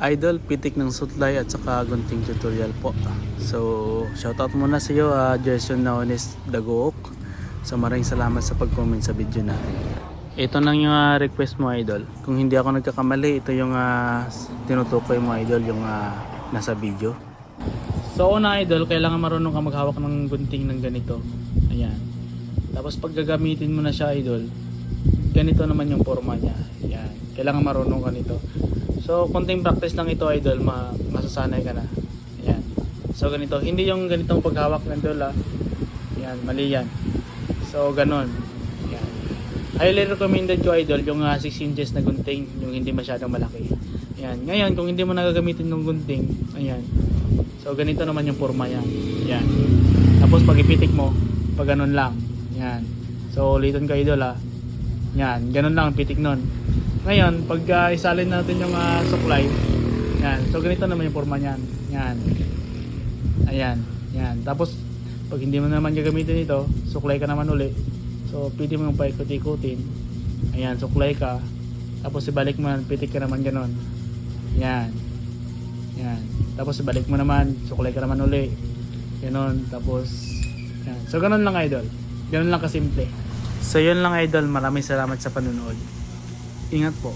idol, pitik ng sutlay at saka gunting tutorial po. So, shoutout muna sa iyo, uh, Jason Naones Dagook. So, maraming salamat sa pag-comment sa video natin. Ito nang yung ah, request mo, idol. Kung hindi ako nagkakamali, ito yung ah, tinutukoy mo, idol, yung ah, nasa video. So, una, idol, kailangan marunong ka maghawak ng gunting ng ganito. Ayan. Tapos, pag gagamitin mo na siya, idol, ganito naman yung forma niya. Ayan. Kailangan marunong ka nito. So, konting practice lang ito, idol, ma masasanay ka na. Ayan. So, ganito. Hindi yung ganitong paghawak ng idol, ah. Ayan, mali yan. So, ganon. Ayan. Highly recommended ko, idol, yung ah, 6 inches na gunting, yung hindi masyadong malaki. Ayan. Ngayon, kung hindi mo nagagamitin ng gunting, ayan. So, ganito naman yung forma yan. Ayan. Tapos, pag ipitik mo, pag ganon lang. Ayan. So, ulitin ko, idol, ah. Yan, ganun lang ang pitik nun. Ngayon, pag ah, isalin natin yung ah, suklay, yan. So, ganito naman yung forma niyan. Yan. Ayan. Yan. Tapos, pag hindi mo naman gagamitin ito, suklay ka naman uli. So, pwede mo yung paikot-ikutin. Ayan, suklay ka. Tapos, ibalik mo, pitik ka naman ganun. Yan. Yan. Tapos, ibalik mo naman, suklay ka naman uli. Ganon. Tapos, yan. So, ganun lang, idol. Ganun lang kasimple. So, yun lang, idol. Maraming salamat sa panunood. Ingat po.